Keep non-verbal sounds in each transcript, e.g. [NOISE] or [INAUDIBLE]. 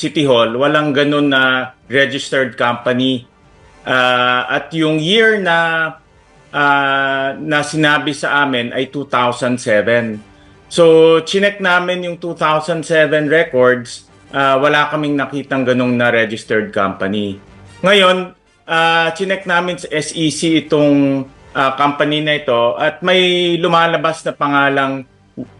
City Hall, walang ganun na registered company. Ah, at yung year na ah, na sinabi sa amin ay 2007. So, chinek namin yung 2007 records, ah, wala kaming nakitang ganung na registered company. Ngayon, ah, chinek namin sa SEC itong ah, company na ito at may lumalabas na pangalang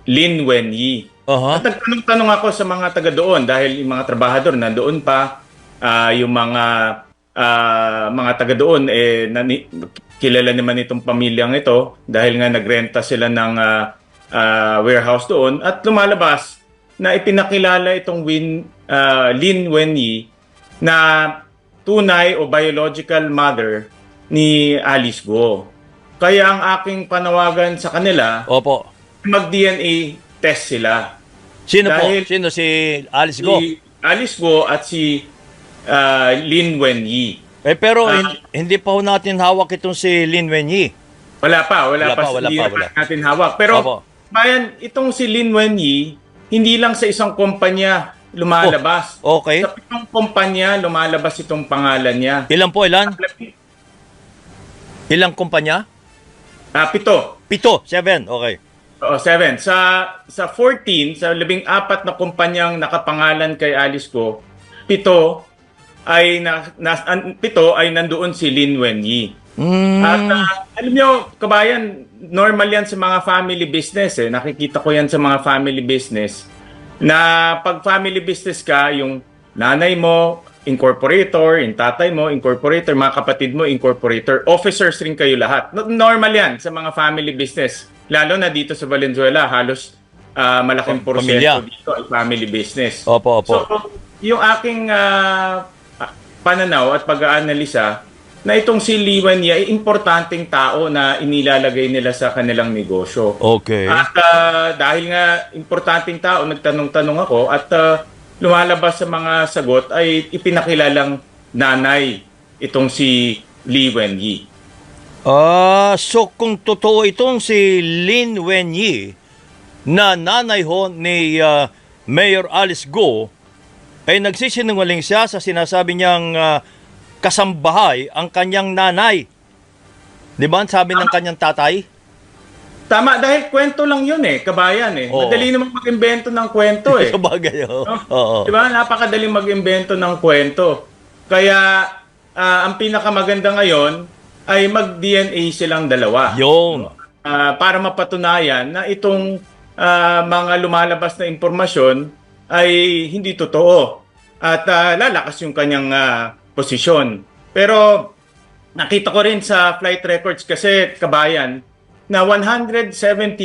Lin Wenyi. Aha. At nagtanong-tanong ako sa mga taga doon dahil yung mga trabahador nandoon pa, ah, yung mga ah, mga taga doon eh nani, kilala naman itong pamilyang ito dahil nga nagrenta sila ng ah, ah, warehouse doon at lumalabas na ipinakilala itong Win ah, Lin Wenyi na tunay o biological mother ni Alice Go. Kaya ang aking panawagan sa kanila, Opo. mag-DNA test sila. Sino Dahil- po? Sino si Alice Go? Si Alice Go at si ah, Lin Wenyi. Eh, pero hin- hindi pa ho natin hawak itong si Lin Wenyi. Wala pa, wala, Wala pa, pa, wala pa, wala. natin hawak. Pero Opo. bayan, itong si Lin Wenyi, hindi lang sa isang kumpanya lumalabas. Oh, okay. Sa pitong kumpanya lumalabas itong pangalan niya. Ilan po, ilan? Ilang kumpanya? Ah, pito. Pito, seven, okay. O, seven. Sa sa 14, sa labing apat na kumpanyang nakapangalan kay Alice Go, pito ay na, na an- pito ay nandoon si Lin Wenyi. Mm, At ah, alam nyo, kabayan, normal yan sa mga family business eh. Nakikita ko yan sa mga family business na pag family business ka, yung nanay mo, incorporator, yung tatay mo, incorporator, mga kapatid mo, incorporator, officers rin kayo lahat. No- Normal yan sa mga family business. Lalo na dito sa Valenzuela, halos ah, malaking Pam- porsyento pamilya. dito ay family business. Opo, opo. So, yung aking ah, pananaw at pag-aanalisa na itong si Liwan Ye ay importanteng tao na inilalagay nila sa kanilang negosyo. okay. At ah, dahil nga importanteng tao, nagtanong-tanong ako at ah, lumalabas sa mga sagot ay ipinakilalang nanay itong si Li Wenyi. Ah, so kung totoo itong si Lin Wenyi na nanay ho ni ah, Mayor Alice Go ay nagsisinungaling siya sa sinasabi niyang ah, kasambahay ang kanyang nanay. Di ba? ang Sabi ng kanyang tatay. Tama, dahil kwento lang yun eh, kabayan eh. Oo. Madali namang mag-imbento ng kwento eh. [LAUGHS] Sabagay, oh. No? Oo. Di ba? Napakadaling mag-imbento ng kwento. Kaya ah, ang pinakamaganda ngayon ay mag-DNA silang dalawa. Yun. Ah, para mapatunayan na itong ah, mga lumalabas na impormasyon ay hindi totoo. At ah, lalakas yung kanyang ah, posisyon. Pero nakita ko rin sa flight records kasi kabayan na 170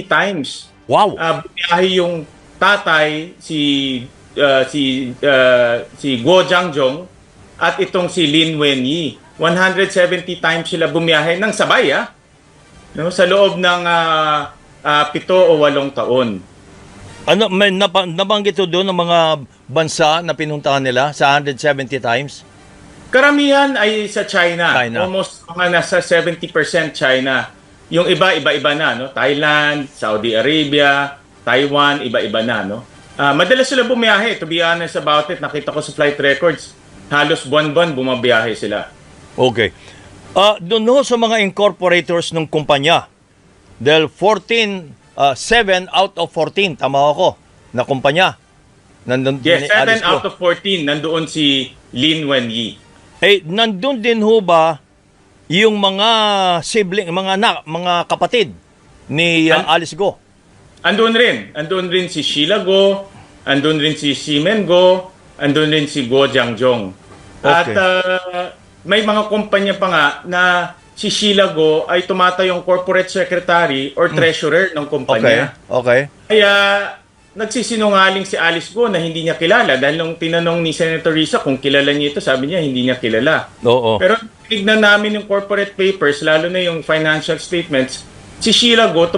times Wow. uh, yung tatay si uh, si uh, si Guo Jiangjong at itong si Lin Wenyi. 170 times sila bumiyahe ng sabay ah. No, sa loob ng ah, ah, pito o walong taon. Ano, may napa, nabanggit doon ng mga bansa na pinuntahan nila sa 170 times? Karamihan ay sa China. China. Almost mga nasa 70% China. Yung iba, iba-iba na. No? Thailand, Saudi Arabia, Taiwan, iba-iba na. No? Ah, madalas sila bumiyahe. To be honest about it, nakita ko sa flight records, halos buwan-buwan bumabiyahe sila. Okay. Ah, doon ho sa mga incorporators ng kumpanya, dahil 14, ah, 7 out of 14, tama ako, na kumpanya. Nandun, Yes, ni 7 Alice Go. out of 14, nandoon si Lin Wenyi. Eh, nandun din ho ba yung mga sibling, mga anak, mga kapatid ni ah, An- Alice Go? Andun rin. Andun rin si Sheila Go, andun rin si Ximen Go, andun rin si Guo Jiangjong. At Okay. May mga kumpanya pa nga na si Sheila Go ay tumatayong corporate secretary or treasurer ng Okay, kumpanya. okay. Kaya nagsisinungaling si Alice Go na hindi niya kilala dahil nung tinanong ni Senator Risa kung kilala niya ito, sabi niya hindi niya kilala. Oo. Pero tignan namin yung corporate papers, lalo na yung financial statements, si Sheila Go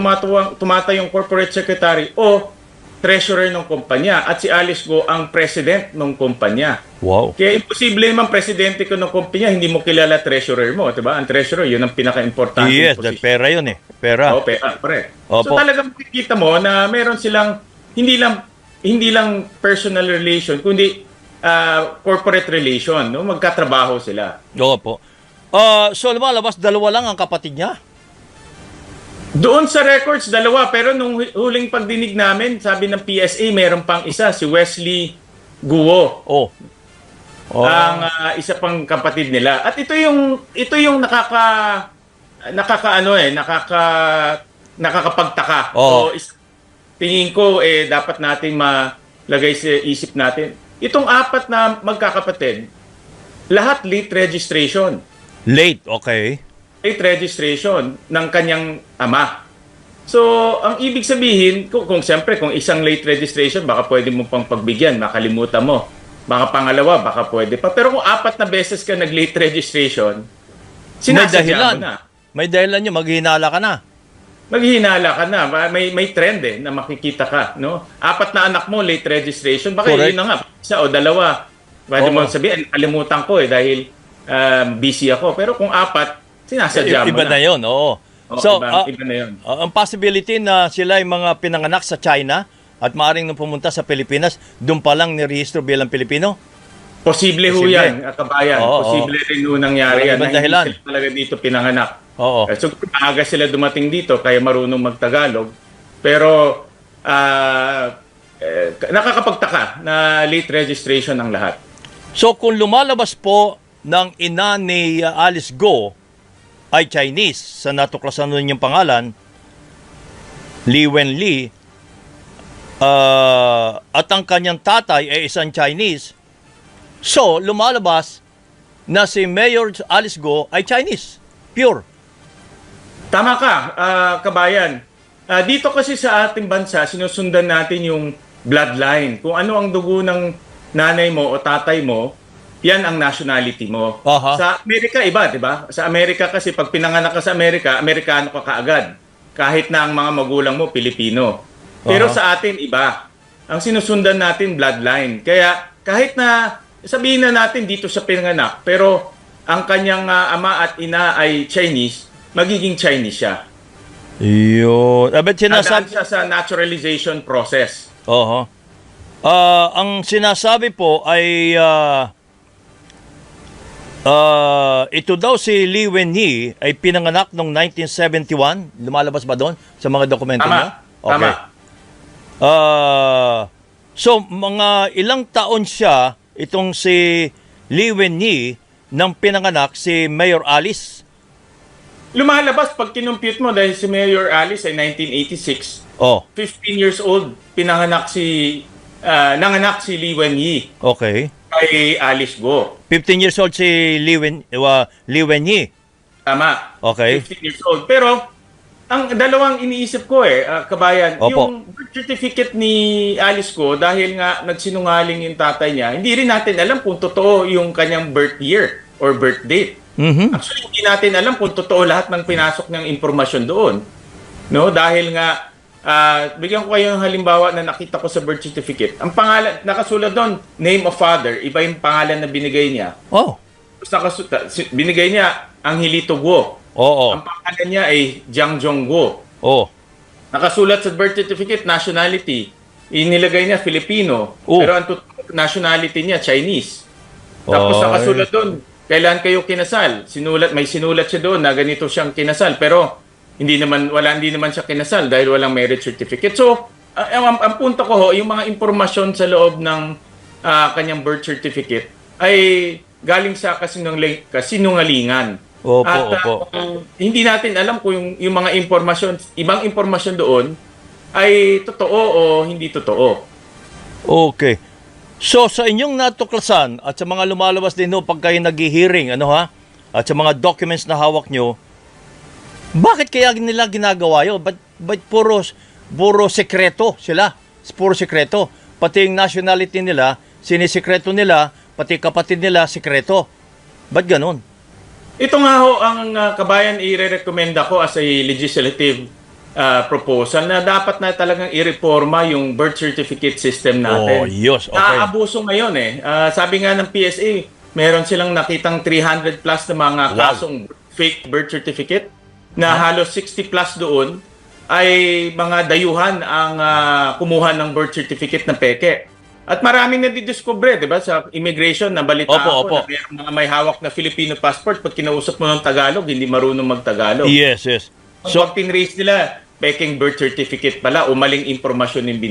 tumatayong corporate secretary o treasurer ng kumpanya at si Alice Go ang president ng kumpanya. Wow. Kaya imposible naman presidente ko ng kumpanya, hindi mo kilala treasurer mo, 'di ba? Ang treasurer, 'yun ang pinaka-importante Yes, dahil pera yun eh. Pera. Oo, pe- ah, correct. Opo. So talagang makikita mo na meron silang hindi lang hindi lang personal relation kundi ah, corporate relation, no? Magkatrabaho sila. Oo po. Ah, so lumalabas, dalawa lang ang kapatid niya. Doon sa records, dalawa. Pero nung hu- huling pagdinig namin, sabi ng PSA, meron pang isa, si Wesley Guo. Oh. Oh. ang ah, isa pang kapatid nila. At ito yung ito yung nakaka nakakaano eh, nakaka nakakapagtaka. Oo. So, is- tingin ko eh dapat nating malagay sa isip natin. Itong apat na magkakapatid, lahat late registration. Late, okay. Late registration ng kanyang ama. So, ang ibig sabihin, kung, kung siyempre, kung isang late registration, baka pwede mo pang pagbigyan, makalimutan mo. Baka pangalawa, baka pwede pa. Pero kung apat na beses ka nag-late registration, May sinasadya dahilan. mo na. May dahilan nyo, maghihinala ka na. Maghihinala ka na. May, may trend eh, na makikita ka. No? Apat na anak mo, late registration. Baka Correct. yun na nga, isa o dalawa. Pwede Oo. mo sabihin, kalimutan ko eh, dahil um, busy ako. Pero kung apat, sinasadya mo Iba na yun, oo. Oo, so, iba, ah, iba na yun. ah, ang possibility na sila ay mga pinanganak sa China at maaring nung pumunta sa Pilipinas, doon pa lang nirehistro bilang Pilipino? Posible ho Posible. yan, kabayan. Oo, Posible rin ho nangyari Walang yan. ibang Na dahilan. hindi sila talaga dito pinanganak. Oo. Eh, So, maaga sila dumating dito, kaya marunong magtagalog. Pero, ah, eh, nakakapagtaka na late registration ang lahat. So kung lumalabas po ng ina ni uh, Alice Go ay Chinese sa natuklasan nun yung pangalan, Li Wenli, uh, at ang kanyang tatay ay isang Chinese, so lumalabas na si Mayor Alice Go ay Chinese. Pure. Tama ka, ah, kabayan. Ah, dito kasi sa ating bansa, sinusundan natin yung bloodline. Kung ano ang dugo ng nanay mo o tatay mo, yan ang nationality mo. Aha. Sa Amerika, iba, di ba? Sa Amerika kasi, pag pinanganak ka sa Amerika, Amerikano ka kaagad. Kahit na ang mga magulang mo, Pilipino. Pero Aha. sa atin, iba. Ang sinusundan natin, bloodline. Kaya kahit na sabihin na natin dito sa pinanganak, pero ang kanyang ah, ama at ina ay Chinese, magiging Chinese siya. Yun. Abet Nadaan sinasabi... siya sa naturalization process. Oho. Ah, ang sinasabi po ay ah, ah, ito daw si Li Wenyi ay pinanganak noong 1971. Lumalabas ba doon sa mga dokumento niya? Tama. Tama. Ah, so mga ilang taon siya itong si Li Wenyi nang pinanganak si Mayor Alice. Lumalabas pag kinumpute mo dahil si Mayor Alice ay 1986, Oh, 15 years old, pinanganak si ah, nanganak si Li Wenyi okay. Kay Alice Go. 15 years old si Li, Wen, uh, Li Wenyi. Tama. Okay. 15 years old. Pero, ang dalawang iniisip ko eh, ah, kabayan, Opo. yung birth certificate ni Alice ko, dahil nga nagsinungaling yung tatay niya, hindi rin natin alam kung totoo yung kanyang birth year or birth date. Mhm. Actually, hindi natin alam kung totoo lahat ng pinasok ng impormasyon doon. No, dahil nga ah, bigyan ko kayo ng halimbawa na nakita ko sa birth certificate. Ang pangalan nakasulat doon, name of father, iba yung pangalan na binigay niya. Oh. Tapos nakasulat, binigay niya Angelito Guo. Oo. Ang pangalan niya ay Jiang Jong Guo. Oh. Nakasulat sa birth certificate, nationality. Inilagay niya Filipino. Oh. Pero ang nationality niya, Chinese. Tapos Ay. nakasulat doon, kailan kayo kinasal? Sinulat, may sinulat siya doon na ganito siyang kinasal. Pero hindi naman, wala, hindi naman siya kinasal dahil walang marriage certificate. So, ang, ang, ang punto ko ho, yung mga impormasyon sa loob ng ah, kanyang birth certificate ay galing sa kasinungaling, kasinungalingan. Opo, At ah, opo. ang hindi natin alam kung yung, yung mga impormasyon, ibang impormasyon doon ay totoo o hindi totoo. Okay. So sa inyong natuklasan at sa mga lumalabas din no pag kayo nag-hearing, ano ha? At sa mga documents na hawak nyo, bakit kaya nila ginagawa yun? Ba't, ba't puro, puro sekreto sila? Puro sekreto. Pati yung nationality nila, sinisekreto nila, pati kapatid nila, sekreto. Ba't ganun? Ito nga ho ang uh, kabayan i-recommenda ko as a legislative uh, proposal na dapat na talagang i-reforma yung birth certificate system natin. Oh, yes, okay. Naaabuso ngayon eh. Uh, sabi nga ng PSA, meron silang nakitang 300 plus na mga Wow. kasong fake birth certificate na halos 60 plus doon ay mga dayuhan ang ah, kumuha ng birth certificate na peke. At maraming nadidiscover, di ba, sa immigration na balita Opo, ako opo. na mga may hawak na Filipino passport pag kinausap mo ng Tagalog, hindi marunong magtagalog. Yes, yes. So, So, pag tinrace nila, peking birth certificate pala o maling impormasyon yung bin